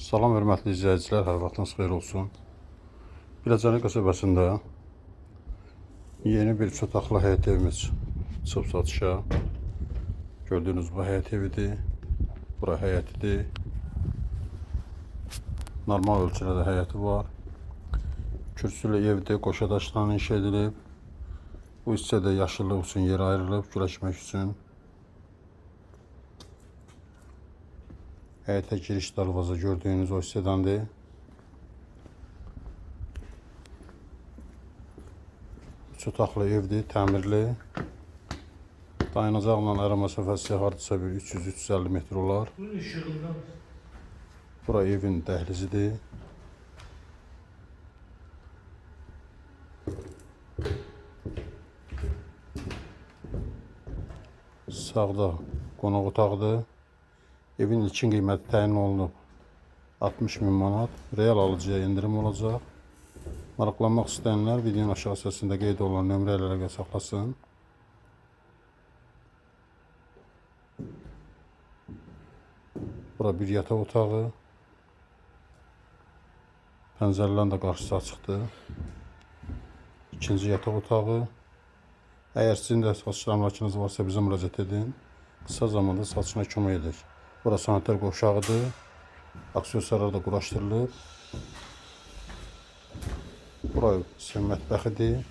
Salam hörmətli izləyicilər, hər vaxtınız xeyir olsun. Biləcəli qəsəbəsində yeni bir çotaqlı həyət evimiz çıxıb satışa. Gördüyünüz bu həyət evidir. Bura həyətidir. Normal ölçülərdə həyəti var. Kürsülü evdir, qoşa daşdan inşa edilib. Bu hissədə yaşıllıq üçün yer ayrılıb, güləşmək üçün. Həyətə giriş darvaza gördüyünüz o hissədəndir. Üç otaqlı evdir, təmirli. Dayanacaqla ara məsafəsi hardasa bir 300-350 metr olar. Bura evin dəhlizidir. Sağda qonaq otağıdır. Evin ilkin qiyməti təyin olunub 60 min manat. Real alıcıya endirim olacaq. Maraqlanmaq istəyənlər videonun aşağı hissəsində qeyd olunan nömrə ilə əlaqə saxlasın. Bura bir yataq otağı. Pəncərələrin də qarşısı açıqdır. İkinci yataq otağı. Əgər sizin də əmlakınız varsa bizə müraciət edin. Qısa zamanda satışına kömək edək. Bura sanitar qovşağıdır. Aksesuarlar da quraşdırılıb. Bura isə mətbəxidir.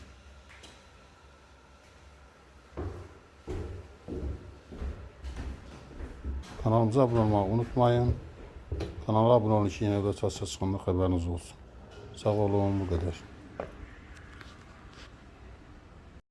Kanalımıza abunə olmağı unutmayın. Kanala abunə olun ki, yenə də çatsa çıxanda xəbəriniz olsun. Sağ olun, bu qədər.